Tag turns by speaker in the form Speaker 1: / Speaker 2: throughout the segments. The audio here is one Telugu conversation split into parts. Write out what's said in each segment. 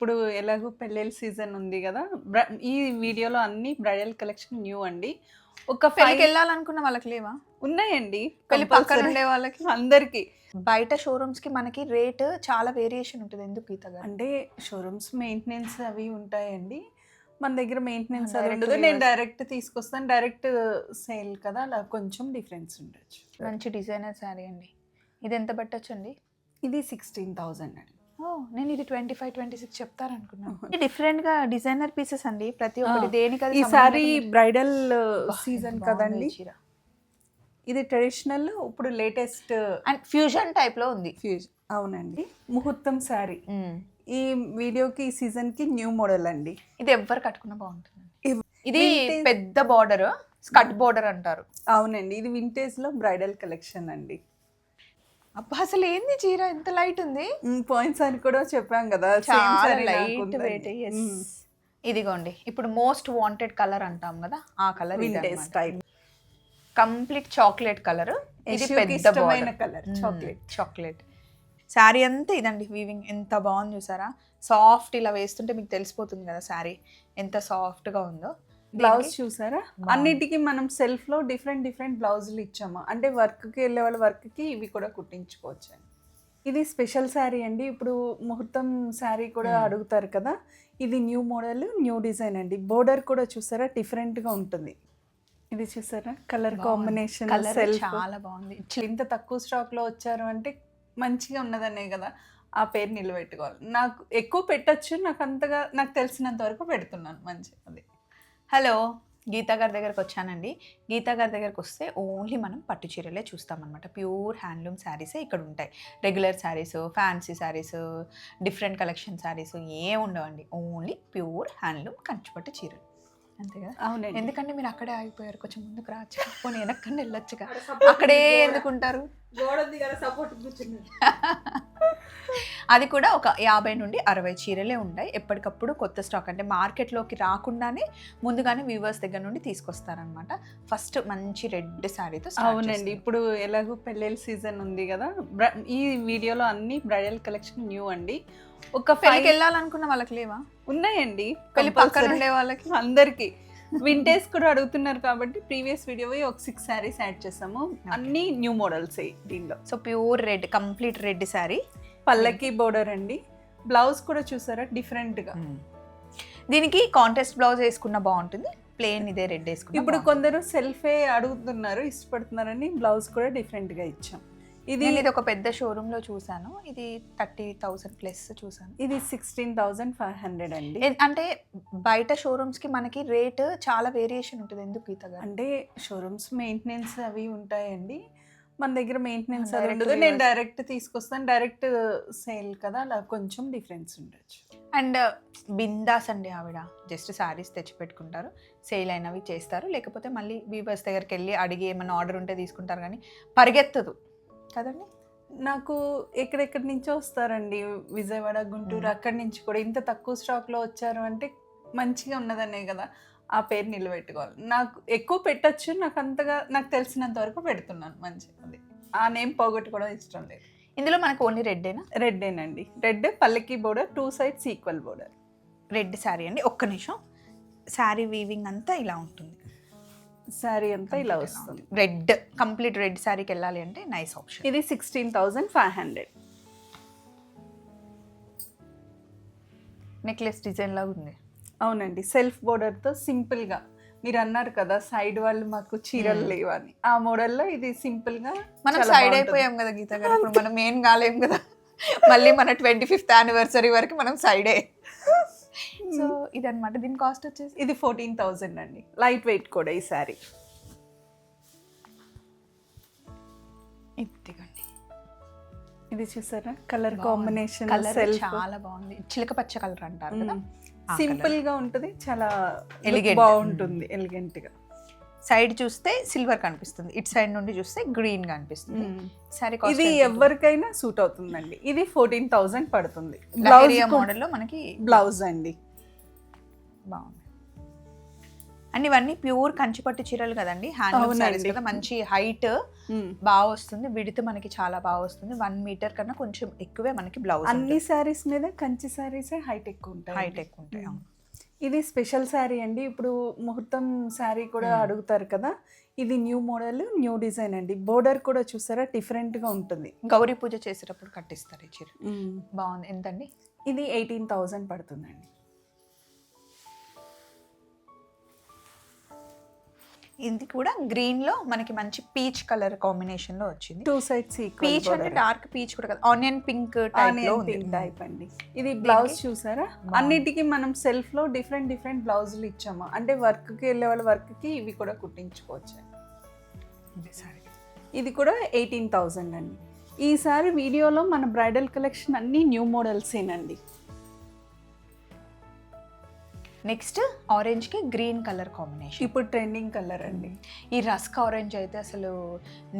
Speaker 1: ఇప్పుడు ఎలాగో పెళ్ళిళ్ళ సీజన్ ఉంది కదా ఈ వీడియోలో అన్ని బ్రైడల్ కలెక్షన్ న్యూ అండి. ఒక
Speaker 2: పెళ్ళికి
Speaker 1: ఫైవ్
Speaker 2: వెళ్ళాలనుకున్న వాళ్ళకి లేవా?
Speaker 1: ఉన్నాయండి
Speaker 2: పెళ్ళి పక్కన
Speaker 1: compulsory.
Speaker 2: ఉండే వాళ్ళకి?
Speaker 1: అందరికి.
Speaker 2: బయట షోరూమ్స్కి మనకి రేట్ చాలా వేరియేషన్ ఉంటుంది. ఎందుకు గీత
Speaker 1: అంటే షోరూమ్స్ మెయింటెనెన్స్ అవి ఉంటాయండి. మన దగ్గర మెయింటెనెన్స్ అది ఉండదు. నేను. డైరెక్ట్ తీసుకొస్తాను. డైరెక్ట్ సేల్ కదా అలా కొంచెం డిఫరెన్స్ ఉండొచ్చు.
Speaker 2: మంచి డిజైనర్ శారీ అండి. ఇది ఎంత పెట్టచ్చండి?
Speaker 1: ఇది సిక్స్టీన్ థౌజండ్ అండి.
Speaker 2: నేను ఇది ట్వంటీ ఫైవ్ ట్వంటీ సిక్స్ చెప్తారనుకున్నాను డిఫరెంట్గా డిజైనర్ పీసెస్ అండి. ప్రతి ఒక్కటి దేనికి అది
Speaker 1: ఈ
Speaker 2: సంబంధం
Speaker 1: సారీ
Speaker 2: లేకుండా-
Speaker 1: బ్రైడల్ సీజన్ కదండి. ఇది ట్రెడిషనల్ ఇప్పుడు లేటెస్ట్
Speaker 2: అండ్ ఫ్యూజన్ టైప్లో ఉంది.
Speaker 1: ఫ్యూజ్ అవునండి. ముహూర్తం శారీ ఈ వీడియోకి ఈ సీజన్కి న్యూ మోడల్ అండి.
Speaker 2: ఇది ఎవ్వరు కట్టుకున్నా బాగుంటుంది ఇది పెద్ద బార్డర్ స్కట్ బార్డర్ అంటారు.
Speaker 1: అవునండి. ఇది వింటేజ్లో బ్రైడల్ కలెక్షన్ అండి.
Speaker 2: అబ్బా అసలు ఏంది చీర? ఎంత లైట్ ఉంది?
Speaker 1: పాయింట్స్ అని కూడా చెప్పాం కదా
Speaker 2: చాలా లైట్. వెయిట్. ఇదిగోండి ఇప్పుడు మోస్ట్ వాంటెడ్ కలర్ అంటాం కదా ఆ colour
Speaker 1: vintage type
Speaker 2: complete chocolate colour ఇది పెద్ద
Speaker 1: కలర్ చాక్లెట్
Speaker 2: చాక్లెట్ శారీ అంతా ఇదండి వీవింగ్ ఎంత బాగుంది చూసారా? సాఫ్ట్ ఇలా వేస్తుంటే మీకు తెలిసిపోతుంది కదా శారీ ఎంత సాఫ్ట్గా ఉందో.
Speaker 1: బ్లౌజ్ చూసారా. అన్నిటికీ మనం సెల్ఫ్లో డిఫరెంట్ డిఫరెంట్ బ్లౌజులు ఇచ్చాము. అంటే వర్క్కి వెళ్ళే వాళ్ళ వర్క్కి ఇవి కూడా కుట్టించుకోవచ్చు ఇది స్పెషల్ శారీ అండి. ఇప్పుడు ముహూర్తం శారీ కూడా. అడుగుతారు కదా. ఇది న్యూ మోడల్ న్యూ డిజైన్ అండి. బోర్డర్ కూడా చూసారా? డిఫరెంట్గా ఉంటుంది. ఇది చూసారా? కలర్ కాంబినేషన్
Speaker 2: చాలా బాగుంది.
Speaker 1: ఇంత తక్కువ స్టాక్లో వచ్చారు అంటే మంచిగా ఉన్నదనే కదా. ఆ పేరు నిలబెట్టుకోవాలి. నాకు ఎక్కువ పెట్టొచ్చు. నాకు అంతగా నాకు తెలిసినంత వరకు పెడుతున్నాను మంచి అది.
Speaker 2: హలో గీతా గారి దగ్గరకు వచ్చానండి. గీతా గారి దగ్గరకు వస్తే ఓన్లీ మనం పట్టు చీరలే చూస్తామన్నమాట. ప్యూర్ హ్యాండ్లూమ్ శారీసే ఇక్కడ ఉంటాయి. Regular sarees fancy sarees different collection sarees ఏం ఉండవండి. ఓన్లీ ప్యూర్ హ్యాండ్లూమ్ కంచిపట్టు చీరలు. అంతే కదా
Speaker 1: అవునండి.
Speaker 2: ఎందుకంటే మీరు అక్కడే ఆగిపోయారు కొంచెం ముందుకు రావచ్చు పోనీ వెనక్కని వెళ్ళొచ్చుగా. అక్కడే ఎందుకుంటారు?
Speaker 1: సపోర్ట్ కూర్చున్నారు
Speaker 2: అది కూడా ఒక యాభై నుండి అరవై చీరలే ఉంటాయి. ఎప్పటికప్పుడు కొత్త స్టాక్ అంటే మార్కెట్లోకి రాకుండానే ముందుగానే వ్యూవర్స్ దగ్గర నుండి తీసుకొస్తారనమాట ఫస్ట్ మంచి రెడ్ శారీతో
Speaker 1: అవునండి. ఇప్పుడు ఎలాగో పెళ్ళిళ్ళ సీజన్ ఉంది కదా. ఈ వీడియోలో అన్ని బ్రైడల్ కలెక్షన్ న్యూ అండి. ఒక
Speaker 2: పెళ్ళికి వెళ్ళాలనుకున్న వాళ్ళకి లేవా?
Speaker 1: ఉన్నాయండి.
Speaker 2: పెళ్ళి పక్కన. ఉండే వాళ్ళకి?
Speaker 1: అందరికి. వింటేజ్ కూడా అడుగుతున్నారు కాబట్టి ప్రీవియస్ వీడియో ఒక సిక్స్ శారీస్ యాడ్ చేసాము అన్ని న్యూ మోడల్స్ దీనిలో.
Speaker 2: So pure red complete red saree
Speaker 1: పల్లకి బోర్డర్ అండి. బ్లౌజ్ కూడా చూసారా? డిఫరెంట్గా.
Speaker 2: దీనికి కాంటెస్ట్ బ్లౌజ్ వేసుకున్న బాగుంటుంది. ప్లేన్ ఇదే రెడ్ వేసుకున్న
Speaker 1: ఇప్పుడు. కొందరు సెల్ఫే అడుగుతున్నారు ఇష్టపడుతున్నారని బ్లౌజ్ కూడా డిఫరెంట్గా ఇచ్చాం. ఇది
Speaker 2: ఇది ఒక పెద్ద షోరూమ్లో చూసాను. ఇది థర్టీ థౌసండ్ ప్లస్ చూసాను.
Speaker 1: ఇది సిక్స్టీన్ థౌసండ్ ఫైవ్ హండ్రెడ్ అండి.
Speaker 2: అంటే బయట షోరూమ్స్కి మనకి రేట్ చాలా వేరియేషన్ ఉంటుంది. ఎందుకు గీత గారు
Speaker 1: అంటే షోరూమ్స్ మెయింటెనెన్స్ అవి ఉంటాయండి. మన దగ్గర మెయింటెనెన్స్ అది ఉండదు. నేను. డైరెక్ట్ తీసుకొస్తాను. డైరెక్ట్ సేల్ కదా అలా కొంచెం డిఫరెన్స్ ఉండొచ్చు.
Speaker 2: అండ్ బిందాస్ అండి ఆవిడ. జస్ట్ శారీస్ తెచ్చి పెట్టుకుంటారు సేల్ అయినవి చేస్తారు. లేకపోతే మళ్ళీ వీవర్స్ దగ్గరికి వెళ్ళి అడిగి ఏమైనా ఆర్డర్ ఉంటే తీసుకుంటారు కానీ పరిగెత్తదు. కదండి?
Speaker 1: నాకు ఎక్కడెక్కడి నుంచో వస్తారండి. విజయవాడ గుంటూరు. అక్కడి నుంచి కూడా. ఇంత తక్కువ స్టాక్లో వచ్చారు అంటే మంచిగా ఉన్నదనే కదా. ఆ పేరు నిలబెట్టుకోవాలి. నాకు ఎక్కువ పెట్టొచ్చు నాకు అంతగా నాకు తెలిసినంత వరకు పెడుతున్నాను మంచిగా అది. ఆ నేమ్ పోగొట్టుకోవడం ఇష్టం లేదు.
Speaker 2: ఇందులో మనకు ఓన్లీ రెడ్డేనా
Speaker 1: రెడ్డేనండి. రెడ్ పల్లకి border two sides equal border.
Speaker 2: Red saree అండి ఒక్క నిమిషం. శారీ వీవింగ్ అంతా ఇలా ఉంటుంది.
Speaker 1: శారీ అంతా ఇలా వస్తుంది.
Speaker 2: రెడ్ కంప్లీట్ రెడ్ శారీకి వెళ్ళాలి అంటే నైస్ ఆప్షన్.
Speaker 1: ఇది sixteen thousand five hundred.
Speaker 2: Necklace design లాగా ఉంది.
Speaker 1: అవునండి. సెల్ఫ్ బోర్డర్తో సింపుల్గా. మీరు అన్నారు కదా సైడ్ వాళ్ళు మాకు చీరలు
Speaker 2: మ్మ్.
Speaker 1: లేవని. ఆ మోడల్లో ఇది సింపుల్గా
Speaker 2: మనం సైడ్. అయిపోయాం కదా గీత గారు. ఇప్పుడు మనం ఏం కాలేం కదా. మళ్ళీ మన ట్వంటీ ఫిఫ్త్ యానివర్సరీ వరకు మనం సైడే. సో ఇదన్నమాట. దీని కాస్ట్ వచ్చేసి
Speaker 1: ఇది ఫోర్టీన్ థౌజండ్ అండి. లైట్ వెయిట్ కూడా ఈ శారీ
Speaker 2: ఇదిగోండి.
Speaker 1: ఇది చూసారా? కలర్. కాంబినేషన్
Speaker 2: కలర్ చాలా బాగుంది. చిలక పచ్చ కలర్ అంటారు కదా.
Speaker 1: సింపుల్గా ఉంటుంది చాలా. ఎలిగెంట్ బాగుంటుంది ఎలిగెంట్గా
Speaker 2: సైడ్ చూస్తే సిల్వర్ కనిపిస్తుంది ఇటు సైడ్ నుండి చూస్తే గ్రీన్ కనిపిస్తుంది. సారీ
Speaker 1: ఇది ఎవరికైనా సూట్ అవుతుందండి. ఇది ఫోర్టీన్ థౌజండ్ పడుతుంది. బ్లౌజ్
Speaker 2: లహరియా మోడల్లో మనకి
Speaker 1: బ్లౌజ్ అండి.
Speaker 2: బాగుంది. అండ్ ఇవన్నీ ప్యూర్ కంచిపట్టు చీరలు కదండి. హ్యాండ్లూమ్
Speaker 1: అవునండి.
Speaker 2: సారీస్ కదా. మంచి హైట్ బాగా వస్తుంది. విడితే మనకి చాలా బాగా వస్తుంది. వన్ మీటర్ కన్నా కొంచెం ఎక్కువే మనకి బ్లౌజ్
Speaker 1: అన్ని శారీస్ మీద కంచి శారీసే హైట్ ఎక్కువ ఉంటాయి
Speaker 2: హైట్ ఎక్కువ ఉంటాయి.
Speaker 1: ఇది స్పెషల్ శారీ అండి. ఇప్పుడు ముహూర్తం శారీ కూడా. అడుగుతారు కదా. ఇది న్యూ మోడల్ న్యూ డిజైన్ అండి. బోర్డర్ కూడా చూసారా? డిఫరెంట్గా ఉంటుంది.
Speaker 2: గౌరీ పూజ చేసేటప్పుడు కట్టిస్తారు ఈ చీర. బాగుంది. ఎంతండి?
Speaker 1: ఇది ఎయిటీన్ థౌజండ్ పడుతుందండి.
Speaker 2: ఇది కూడా గ్రీన్లో మనకి మంచి పీచ్ కలర్ కాంబినేషన్లో వచ్చింది.
Speaker 1: టూ సైడ్స్
Speaker 2: పీచ్ అంటే డార్క్ పీచ్ కూడా కదా ఆనియన్ పింక్ టైప్
Speaker 1: టైప్ అండి. ఇది బ్లౌజ్ చూసారా. అన్నిటికీ మనం సెల్ఫ్లో డిఫరెంట్ డిఫరెంట్ బ్లౌజులు ఇచ్చాము. అంటే వర్క్కి వెళ్ళే వాళ్ళ వర్క్కి ఇవి కూడా కుట్టించుకోవచ్చు.
Speaker 2: ఇది
Speaker 1: కూడా ఎయిటీన్ థౌజండ్ అండి. ఈసారి వీడియోలో మన బ్రైడల్ కలెక్షన్ అన్ని న్యూ మోడల్సేనండి
Speaker 2: నెక్స్ట్ ఆరెంజ్కి గ్రీన్ కలర్ కాంబినేషన్
Speaker 1: ఇప్పుడు ట్రెండింగ్ కలర్ అండి.
Speaker 2: ఈ రస్క్ ఆరెంజ్ అయితే అసలు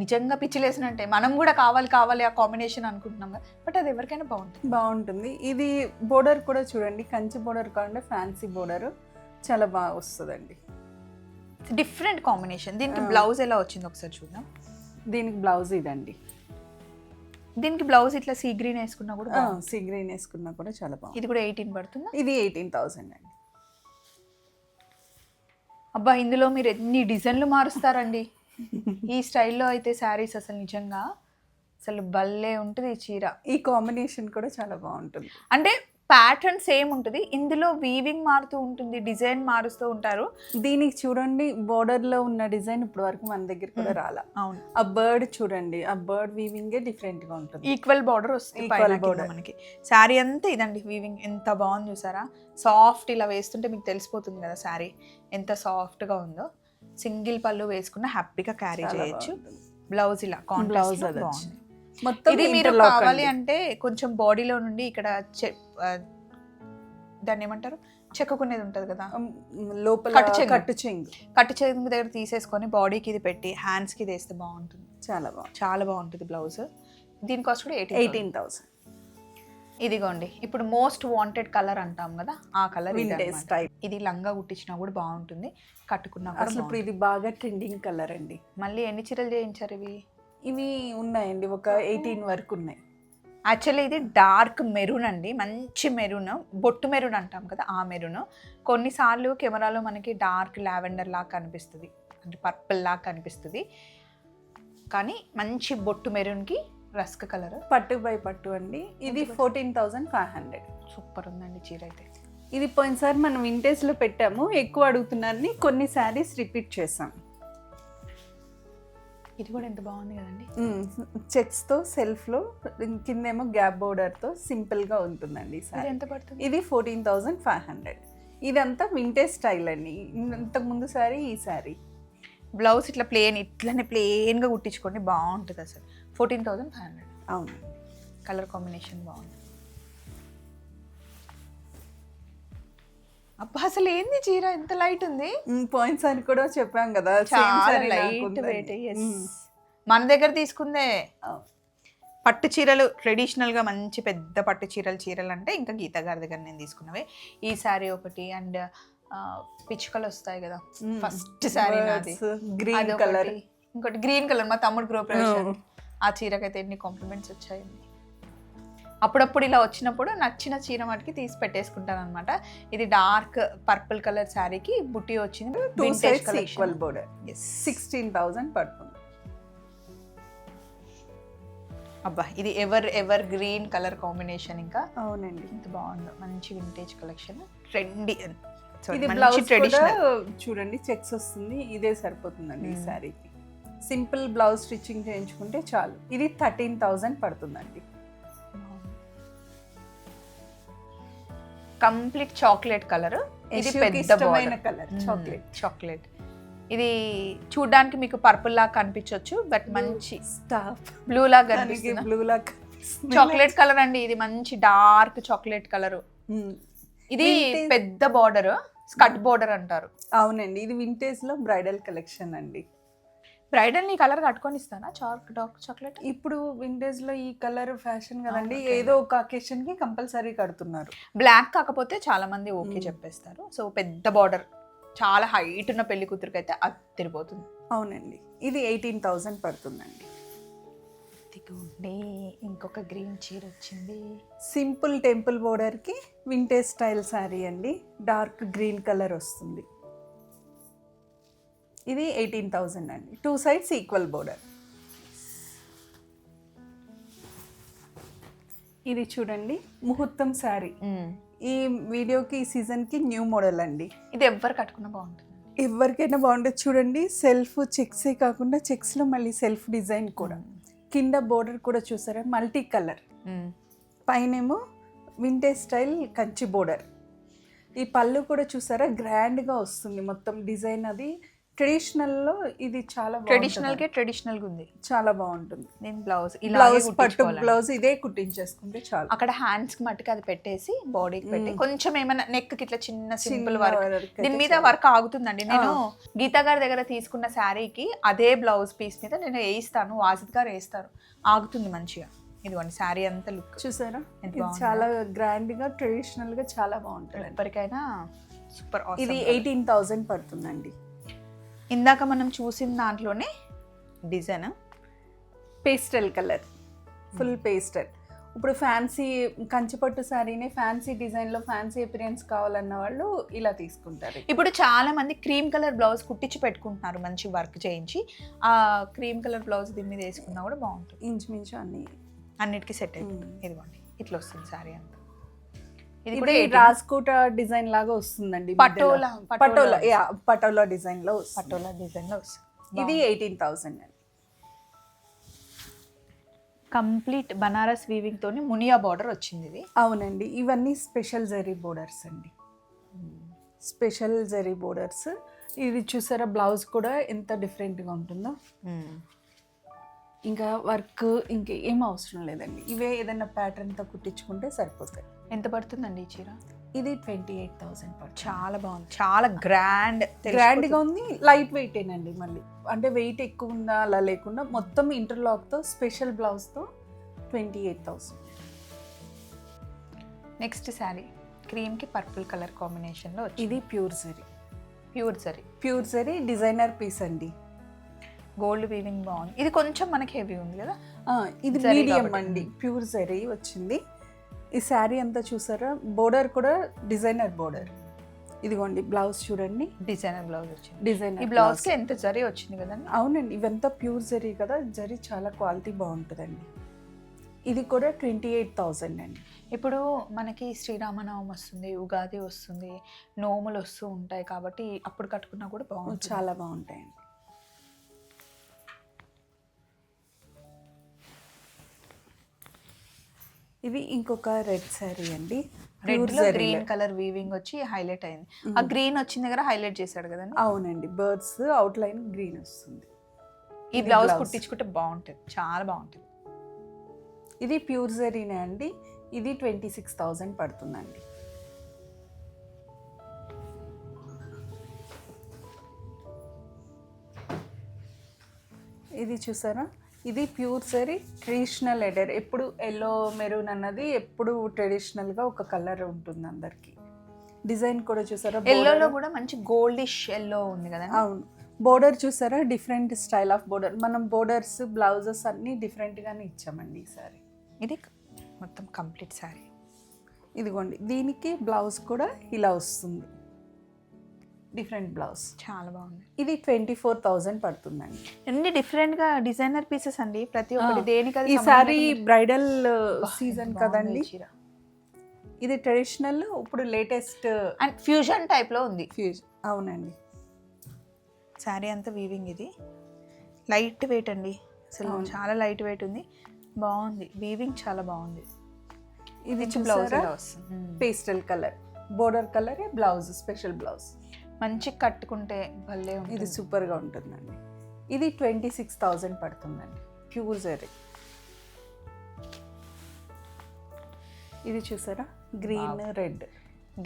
Speaker 2: నిజంగా పిచ్చిలేసినట్టే మనం కూడా కావాలి కావాలి ఆ కాంబినేషన్ అనుకుంటున్నాం కదా. బట్ అది ఎవరికైనా బాగుంటుంది.
Speaker 1: బాగుంటుంది. ఇది బోర్డర్ కూడా చూడండి. కంచి బోర్డర్ కాకుండా ఫ్యాన్సీ బోర్డర్ చాలా బాగా వస్తుందండి.
Speaker 2: డిఫరెంట్ కాంబినేషన్ దీనికి. బ్లౌజ్ ఎలా వచ్చింది ఒకసారి చూద్దాం.
Speaker 1: దీనికి బ్లౌజ్ ఇదండి.
Speaker 2: దీనికి బ్లౌజ్ ఇట్లా సీ గ్రీన్ వేసుకున్నా కూడా.
Speaker 1: సీ గ్రీన్ వేసుకున్నా కూడా చాలా బాగుంది
Speaker 2: ఇది కూడా ఎయిటీన్ పడుతుందా?
Speaker 1: ఇది ఎయిటీన్ థౌసండ్ అండి.
Speaker 2: అబ్బా ఇందులో మీరు ఎన్ని డిజైన్లు మారుస్తారండి? ఈ స్టైల్లో అయితే శారీస్ అసలు నిజంగా అసలు భలే ఉంటుంది ఈ చీర.
Speaker 1: ఈ కాంబినేషన్ కూడా చాలా బాగుంటుంది.
Speaker 2: అంటే ప్యాటర్న్ సేమ్ ఉంటుంది. ఇందులో వీవింగ్ మారుతూ ఉంటుంది డిజైన్ మారుస్తూ ఉంటారు.
Speaker 1: దీనికి చూడండి border లో ఉన్న డిజైన్ ఇప్పుడు వరకు మన దగ్గర కూడా రాలా.
Speaker 2: అవును.
Speaker 1: ఆ బర్డ్ చూడండి ఆ బర్డ్ వీవింగే డిఫరెంట్గా ఉంటుంది.
Speaker 2: ఈక్వల్ బార్డర్ వస్తుంది
Speaker 1: border.
Speaker 2: మనకి. శారీ అంతా ఇదండి వీవింగ్ ఎంత బాగుంది చూసారా? సాఫ్ట్ ఇలా వేస్తుంటే మీకు తెలిసిపోతుంది కదా శారీ ఎంత సాఫ్ట్గా ఉందో. సింగిల్ పళ్ళు వేసుకున్న హ్యాపీగా క్యారీ చేయొచ్చు. బ్లౌజ్ ఇలా
Speaker 1: Blouse
Speaker 2: కాంట్రాస్ట్
Speaker 1: అది మొత్తం
Speaker 2: ఇది మీరు కావాలి. అంటే కొంచెం బాడీలో నుండి ఇక్కడ దాన్ని ఏమంటారు? చెక్కుకునేది ఉంటుంది కదా.
Speaker 1: లోపల
Speaker 2: కట్టు చెంగు.
Speaker 1: కట్టు చెంగు.
Speaker 2: కట్టు దగ్గర తీసేసుకొని బాడీకి ఇది పెట్టి హ్యాండ్స్కి ఇది వేస్తే బాగుంటుంది.
Speaker 1: చాలా బాగుంది
Speaker 2: చాలా బాగుంటుంది బ్లౌజ్ దీని కాస్ట్ కూడా ఎయిటీ
Speaker 1: ఎయిటీన్ థౌసండ్
Speaker 2: ఇదిగోండి ఇప్పుడు మోస్ట్ వాంటెడ్ కలర్ అంటాం కదా ఆ కలర్
Speaker 1: టైప్
Speaker 2: ఇది లంగా కుట్టించినా కూడా బాగుంటుంది కట్టుకున్నా
Speaker 1: అసలు ఇప్పుడు. ఇది బాగా ట్రెండింగ్ కలర్ అండి.
Speaker 2: మళ్ళీ ఎన్ని చీరలు చేయించారు ఇవి?
Speaker 1: ఇవి ఉన్నాయండి ఒక ఎయిటీన్ వరకు ఉన్నాయి.
Speaker 2: యాక్చువల్లీ ఇది డార్క్ మెరూన్ అండి మంచి మెరూన్ బొట్టు మెరూన్ అంటాం కదా ఆ మెరూన్ కొన్నిసార్లు కెమెరాలో మనకి డార్క్ లావెండర్ లాగా కనిపిస్తుంది అంటే పర్పుల్ లాగా కనిపిస్తుంది. కానీ మంచి బొట్టు మెరూన్కి రస్క్ కలర్.
Speaker 1: పట్టు బై పట్టు అండి. ఇది fourteen thousand five hundred
Speaker 2: super ఉందండి చీర అయితే.
Speaker 1: ఇది పోయినసారి మనం వింటేజ్లో పెట్టాము ఎక్కువ అడుగుతున్నారని కొన్ని శారీస్ రిపీట్ చేసాం
Speaker 2: ఇది కూడా ఎంత బాగుంది కదండి.
Speaker 1: చెక్స్తో సెల్ఫ్లో కిందేమో గ్యాప్ బోర్డర్తో సింపుల్గా ఉంటుందండి శారీ
Speaker 2: ఎంత పడుతుంది?
Speaker 1: ఇది ఫోర్టీన్ థౌసండ్ ఫైవ్ హండ్రెడ్. ఇదంతా వింటేజ్ స్టైల్ అండి ఇంతకు ముందు సారీ ఈ సారీ.
Speaker 2: బ్లౌజ్ ఇట్లా ప్లేన్ ఇట్లనే ప్లేన్గా కుట్టించుకోండి బాగుంటుంది అసలు. Fourteen thousand five hundred.
Speaker 1: అవును
Speaker 2: కలర్ కాంబినేషన్ బాగుంది. అబ్బా అసలు ఏంది చీర ఎంత లైట్ ఉంది
Speaker 1: పోయినసారి కూడా చెప్పాం కదా
Speaker 2: చాలా లైట్. వెయిట్. మన దగ్గర తీసుకుందే. పట్టు చీరలు ట్రెడిషనల్గా మంచి పెద్ద పట్టు చీరలు చీరలు అంటే ఇంకా గీత గారి దగ్గర నేను తీసుకున్నవే ఈ శారీ ఒకటి అండ్ పిచ్చుకలు వస్తాయి కదా. ఫస్ట్ శారీ నాది అదొకటి.
Speaker 1: కలర్
Speaker 2: ఇంకోటి గ్రీన్ కలర్ మా తమ్ముడు గృహప్రవేశం
Speaker 1: Oh.
Speaker 2: ఆ చీరకైతే ఎన్ని కాంప్లిమెంట్స్ వచ్చాయండి అప్పుడప్పుడు ఇలా వచ్చినప్పుడు నచ్చిన చీర మటుకి తీసి పెట్టేసుకుంటాను అనమాట ఇది డార్క్ పర్పుల్ కలర్ శారీకి బుట్టి వచ్చింది.
Speaker 1: Two sides. Equal border. Sixteen thousand పడుతుంది.
Speaker 2: అబ్బా ఇది ever ever green colour combination ఇంకా.
Speaker 1: అవునండి.
Speaker 2: ఎంత బాగుందో. మంచి వింటేజ్ కలెక్షన్ ట్రెండీ
Speaker 1: ఇది బ్లౌజ్
Speaker 2: ట్రెడిషనల్
Speaker 1: చూడండి చెక్స్ వస్తుంది. ఇదే సరిపోతుందండి ఈ
Speaker 2: మ్మ్.
Speaker 1: శారీకి. సింపుల్ బ్లౌజ్ స్టిచ్చింగ్ చేయించుకుంటే చాలు. ఇది థర్టీన్ థౌసండ్ పడుతుందండి.
Speaker 2: Complete chocolate colour. ఇది పెద్ద
Speaker 1: కలర్ చాక్లెట్
Speaker 2: చాక్లెట్ ఇది చూడడానికి మీకు పర్పుల్ లాగా కనిపించవచ్చు బట్ మంచి బ్లూ లాగా కనిపిస్తుంది.
Speaker 1: బ్లూ లా
Speaker 2: చాక్లెట్ కలర్ అండి ఇది మంచి డార్క్ చాక్లెట్ కలర్ ఇది పెద్ద బార్డర్ స్కట్ బార్డర్ అంటారు.
Speaker 1: అవునండి ఇది వింటేజ్లో బ్రైడల్ కలెక్షన్ అండి.
Speaker 2: బ్రైడల్ నీ కలర్ కట్టుకొని ఇస్తానా? Choc dark chocolate?
Speaker 1: ఇప్పుడు వింటేజ్లో ఈ కలర్ ఫ్యాషన్ కదండి. ఏదో ఒక అకేషన్కి కంపల్సరీ కడుతున్నారు.
Speaker 2: బ్లాక్ కాకపోతే చాలా మంది ఓకే. చెప్పేస్తారు. సో పెద్ద బార్డర్ చాలా హైట్ ఉన్న పెళ్ళి కూతురికి అయితే అదిరిపోతుంది
Speaker 1: అవునండి. ఇది ఎయిటీన్ థౌజండ్ పడుతుందండి.
Speaker 2: ఇదిగోండి ఇంకొక గ్రీన్ చీర వచ్చింది.
Speaker 1: సింపుల్ టెంపుల్ బోర్డర్కి వింటేజ్ స్టైల్ శారీ అండి. డార్క్ గ్రీన్ కలర్ వస్తుంది. ఇది ఎయిటీన్ థౌజండ్ అండి. టూ సైడ్స్ ఈక్వల్ బోర్డర్ ఇది చూడండి ముహూర్తం శారీ ఈ వీడియోకి ఈ సీజన్కి న్యూ మోడల్ అండి.
Speaker 2: ఇది ఎవ్వరు కట్టుకున్నా బాగుంటుంది.
Speaker 1: ఎవరికైనా బాగుంటుంది. చూడండి సెల్ఫ్ చెక్సే కాకుండా చెక్స్లో మళ్ళీ సెల్ఫ్ డిజైన్ కూడా. కింద బోర్డర్ కూడా చూసారా? మల్టీ కలర్ పైనేమో వింటేజ్ స్టైల్ కంచి బోర్డర్ ఈ పళ్ళు కూడా చూసారా? గ్రాండ్గా వస్తుంది మొత్తం డిజైన్ అది. ట్రెడిషనల్లో ఇది చాలా
Speaker 2: ట్రెడిషనల్
Speaker 1: బాగుంటుంది.
Speaker 2: కే ట్రెడిషనల్గా ఉంది.
Speaker 1: చాలా బాగుంటుంది.
Speaker 2: నేను బ్లౌజ్
Speaker 1: బ్లౌజ్ పట్టు బ్లౌజ్ ఇదే కుట్టించేసుకుంటే చాలు.
Speaker 2: అక్కడ హ్యాండ్స్కి మట్టుకు అది పెట్టేసి బాడీకి పెట్టి. కొంచెం ఏమైనా నెక్కి ఇట్లా చిన్న సింపుల్ వర్క్. దీని మీద. వర్క్ ఆగుతుందండి. నేను గీతా గారి దగ్గర తీసుకున్న శారీకి అదే బ్లౌజ్ పీస్ మీద నేను వేయిస్తాను. వాసిత్ గారు వేస్తారు. ఆగుతుంది మంచిగా. ఇదిగోండి శారీ అంతా లుక్.
Speaker 1: చూసారా. చాలా గ్రాండ్గా ట్రెడిషనల్గా చాలా బాగుంటుంది
Speaker 2: ఎప్పటికైనా సూపర్
Speaker 1: ఇది ఎయిటీన్ థౌజండ్ పడుతుందండి.
Speaker 2: ఇందాక మనం చూసిన దాంట్లోనే design.
Speaker 1: Pastel colour full pastel ఇప్పుడు ఫ్యాన్సీ కంచిపట్టు శారీనే ఫ్యాన్సీ డిజైన్లో ఫ్యాన్సీ అపిరియన్స్ కావాలన్న వాళ్ళు ఇలా తీసుకుంటారు.
Speaker 2: ఇప్పుడు చాలా మంది క్రీమ్ కలర్ బ్లౌజ్ కుట్టించి పెట్టుకుంటున్నారు మంచి వర్క్ చేయించి. ఆ క్రీమ్ కలర్ బ్లౌజ్ దీని మీద వేసుకున్నా కూడా బాగుంటుంది.
Speaker 1: ఇంచుమించు అన్ని.
Speaker 2: అన్నిటికీ సెట్ అయిపోయింది
Speaker 1: మ్మ్.
Speaker 2: ఇదిగోండి ఇట్లా వస్తుంది శారీ అంతా. ఇది కూడా
Speaker 1: కూడా
Speaker 2: 18.
Speaker 1: రాజ్కోట డిజైన్ లాగా వస్తుందండి
Speaker 2: పటోలా. పటోలా.
Speaker 1: పటోలా యా పటోలా డిజైన్లో.
Speaker 2: పటోలా డిజైన్లో వస్తుంది.
Speaker 1: ఇది ఎయిటీన్ థౌసండ్ అండి.
Speaker 2: కంప్లీట్ బనారస్ వీవింగ్ తోని మునియా బార్డర్ వచ్చింది ఇది.
Speaker 1: అవునండి ఇవన్నీ స్పెషల్ జరీ బోర్డర్స్ అండి. స్పెషల్ జరీ బోర్డర్స్ ఇది చూసారా బ్లౌజ్ కూడా ఎంత డిఫరెంట్గా ఉంటుందో. ఇంకా వర్క్ ఇంకా ఏం అవసరం లేదండి. ఇవే ఏదైనా ప్యాటర్న్తో కుట్టించుకుంటే సరిపోతాయి.
Speaker 2: ఎంత పడుతుందండి ఈ చీర?
Speaker 1: ఇది ట్వంటీ ఎయిట్ థౌసండ్ పడుతుంది.
Speaker 2: చాలా బాగుంది. చాలా గ్రాండ్
Speaker 1: గ్రాండ్గా ఉంది లైట్ వెయిటేనండి మళ్ళీ. అంటే వెయిట్ ఎక్కువ ఉందా అలా లేకుండా మొత్తం ఇంటర్లాక్తో special బ్లౌజ్తో twenty eight thousand.
Speaker 2: Next sari క్రీమ్కి purple colour కాంబినేషన్లో
Speaker 1: ఇది pure zari
Speaker 2: pure sari
Speaker 1: pure zari designer piece అండి.
Speaker 2: గోల్డ్ వీవింగ్ బాగుంది ఇది కొంచెం మనకి హెవీ ఉంది కదా?
Speaker 1: ఇది
Speaker 2: జరీ
Speaker 1: మీడియం. అండి. ప్యూర్ జరీ వచ్చింది. ఈ శారీ అంతా చూసారా? బోర్డర్ కూడా డిజైనర్ బోర్డర్. ఇదిగోండి బ్లౌజ్ చూడండి.
Speaker 2: డిజైనర్ బ్లౌజ్ వచ్చింది.
Speaker 1: డిజైనర్
Speaker 2: ఈ బ్లౌజ్. కి ఎంత జరీ వచ్చింది కదండి?
Speaker 1: అవునండి ఇవంతా ప్యూర్ జరీ కదా జరీ చాలా క్వాలిటీ బాగుంటుందండి. ఇది కూడా ట్వంటీ ఎయిట్ థౌజండ్ అండి.
Speaker 2: ఇప్పుడు మనకి శ్రీరామనవమి వస్తుంది ఉగాది వస్తుంది నోములు వస్తూ ఉంటాయి కాబట్టి అప్పుడు కట్టుకున్నా కూడా బాగుంటుంది.
Speaker 1: చాలా బాగుంటాయండి. ఇది ఇంకొక రెడ్ శారీ అండి.
Speaker 2: Red green. కలర్ వీవింగ్ వచ్చి హైలైట్ అయింది. ఆ గ్రీన్ వచ్చిన దగ్గర హైలైట్ చేశాడు కదండి?
Speaker 1: అవునండి. బర్డ్స్ అవుట్ లైన్ గ్రీన్ వస్తుంది.
Speaker 2: ఈ బ్లౌజ్. కుట్టించుకుంటే బాగుంటుంది. చాలా బాగుంటుంది.
Speaker 1: ఇది ప్యూర్ జరీనే అండి. ఇది ట్వంటీ సిక్స్ థౌజండ్ పడుతుందండి. ఇది చూసారా? ఇది ప్యూర్ జరీ ట్రెడిషనల్ ఎడర్. ఎప్పుడు ఎల్లో మెరూన్ అన్నది ఎప్పుడు ట్రెడిషనల్గా ఒక కలర్ ఉంటుంది అందరికి. డిజైన్ కూడా చూసారా?
Speaker 2: ఎల్లోలో కూడా మంచి గోల్డిష్ ఎల్లో ఉంది కదండి
Speaker 1: అవును. బోర్డర్ చూసారా? డిఫరెంట్ స్టైల్ ఆఫ్ బోర్డర్ మనం బోర్డర్స్ బ్లౌజెస్ అన్నీ డిఫరెంట్గానే ఇచ్చామండి ఈసారి
Speaker 2: ఇది మొత్తం కంప్లీట్ శారీ
Speaker 1: ఇదిగోండి. దీనికి బ్లౌజ్ కూడా ఇలా వస్తుంది. Different blouse.
Speaker 2: చాలా బాగుంది.
Speaker 1: ఇది ట్వంటీ ఫోర్ థౌజండ్ పడుతుందండి.
Speaker 2: అన్ని డిఫరెంట్గా డిజైనర్ పీసెస్ అండి? ప్రతి ఒక్కటి దేనికి
Speaker 1: ఈ సారీ బ్రైడల్ సీజన్
Speaker 2: బాగుందో
Speaker 1: కదండి. ఇది ట్రెడిషనల్ ఇప్పుడు లేటెస్ట్
Speaker 2: అండ్ ఫ్యూజన్ టైప్లో ఉంది.
Speaker 1: ఫ్యూజ్ అవునండి.
Speaker 2: శారీ అంతా వీవింగ్ ఇది. లైట్ వెయిట్ అండి. అసలు. చాలా లైట్ వెయిట్ ఉంది. బాగుంది. వీవింగ్ చాలా బాగుంది.
Speaker 1: ఇది
Speaker 2: blouse
Speaker 1: pastel colour border colour blouse special blouse
Speaker 2: మంచి కట్టుకుంటే భలే
Speaker 1: ఇది సూపర్గా ఉంటుందండి. ఇది ట్వంటీ సిక్స్ థౌజండ్ పడుతుందండి. ప్యూర్ జరీ. ఇది చూసారా? Green red.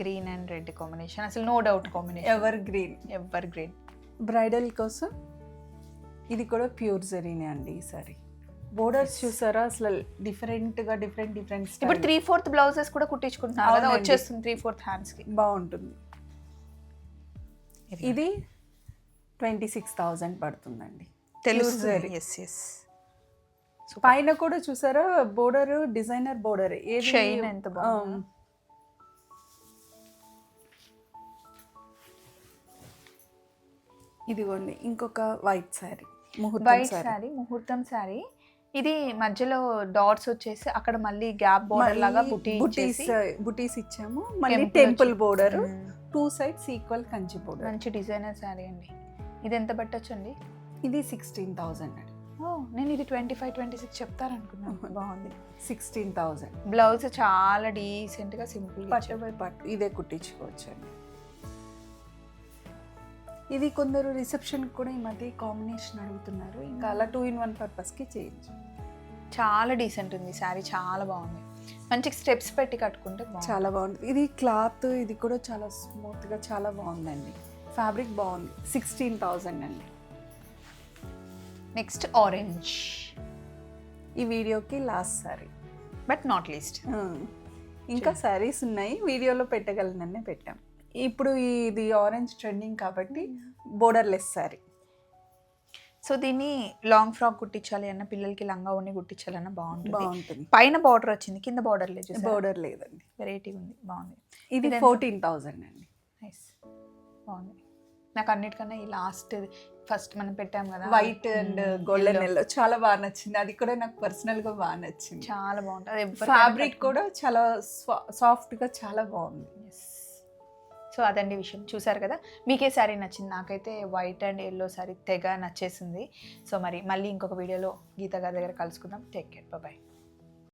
Speaker 2: Green and red combination. అసలు no doubt combination.
Speaker 1: Ever green.
Speaker 2: Ever green.
Speaker 1: Bridal కోసం ఇది కూడా ప్యూర్ జరీనే అండి ఈ సారీ. బోర్డర్స్ చూసారా? అసలు డిఫరెంట్గా డిఫరెంట్ డిఫరెంట్
Speaker 2: ఇప్పుడు త్రీ ఫోర్త్ బ్లౌజెస్ కూడా కుట్టించుకుంటున్నారు. వచ్చేస్తుంది త్రీ ఫోర్త్ హ్యాండ్స్కి.
Speaker 1: బాగుంటుంది. ఇది ట్వంటీ సిక్స్ థౌజండ్ పడుతుందండి.
Speaker 2: తెలుస్తుంది. ఎస్ ఎస్
Speaker 1: పైన కూడా చూసారా? బోర్డర్ డిజైనర్ బోర్డర్ ఏది?
Speaker 2: Shine ఎంత.
Speaker 1: ఇదిగోండి ఇంకొక వైట్ శారీ ముహూర్తం
Speaker 2: వైట్
Speaker 1: శారీ
Speaker 2: శారీ ముహూర్తం శారీ ఇది మధ్యలో డాట్స్ వచ్చేసి అక్కడ మళ్ళీ గ్యాప్ బోర్డర్ లాగా బుటీ
Speaker 1: బుటీస్ బుటీస్ ఇచ్చాము. మళ్ళీ temple border. Two sides equal Kanchi border
Speaker 2: మంచి డిజైనర్ శారీ అండి. ఇది ఎంత పట్టొచ్చండి?
Speaker 1: ఇది సిక్స్టీన్ థౌజండ్ అండి.
Speaker 2: ఓ నేను ఇది ట్వంటీ ఫైవ్ ట్వంటీ సిక్స్ చెప్తారనుకున్నాను బాగుంది.
Speaker 1: Sixteen thousand.
Speaker 2: బ్లౌజ్ చాలా డీసెంట్గా సింపుల్
Speaker 1: పట్టు బై పట్టు. ఇదే కుట్టించుకోవచ్చు అండి ఇది కొందరు రిసెప్షన్ కూడా ఈ మధ్య కాంబినేషన్ అడుగుతున్నారు. ఇంకా అలా టూ ఇన్ వన్ పర్పస్కి చేయొచ్చు
Speaker 2: చాలా డీసెంట్ ఉంది. శారీ చాలా బాగుంది. మంచి స్టెప్స్ పెట్టి కట్టుకుంటే
Speaker 1: చాలా బాగుంది ఇది క్లాత్ ఇది కూడా చాలా స్మూత్గా చాలా బాగుందండి. ఫ్యాబ్రిక్ బాగుంది. సిక్స్టీన్ థౌజండ్ అండి.
Speaker 2: నెక్స్ట్ ఆరెంజ్
Speaker 1: ఈ వీడియోకి last sari
Speaker 2: but not least
Speaker 1: ఇంకా శారీస్ ఉన్నాయి. వీడియోలో పెట్టగలననే పెట్టాం. ఇప్పుడు ఇది ఆరెంజ్ ట్రెండింగ్ కాబట్టి బోర్డర్లెస్ శారీ
Speaker 2: సో దీన్ని లాంగ్ ఫ్రాక్ కుట్టించాలి అన్న పిల్లలకి లంగా ఉన్ని కుట్టించాలన్న బాగుంటుంది.
Speaker 1: బాగుంటుంది.
Speaker 2: పైన బార్డర్ వచ్చింది కింద బార్డర్ లేదు
Speaker 1: బోర్డర్ లేదండి.
Speaker 2: వెరైటీ ఉంది బాగుంది.
Speaker 1: ఇది? ఫోర్టీన్ థౌజండ్ అండి.
Speaker 2: నైస్ బాగుంది. నాకు అన్నిటికన్నా ఈ లాస్ట్ ఫస్ట్ మనం పెట్టాం కదా
Speaker 1: వైట్ అండ్ గోల్డెన్. ఎల్లో చాలా బాగా నచ్చింది. అది కూడా నాకు పర్సనల్గా బాగా నచ్చింది.
Speaker 2: చాలా బాగుంటుంది
Speaker 1: ఫ్యాబ్రిక్ కూడా చాలా సాఫ్ట్గా చాలా బాగుంది.
Speaker 2: సో అదండి విషయం. చూసారు కదా? మీకే శారీ నచ్చింది. నాకైతే వైట్ అండ్ ఎల్లో శారీ తెగ నచ్చేసింది. సో మరి మళ్ళీ ఇంకొక వీడియోలో గీత గారి దగ్గర కలుసుకుందాం. Take care bye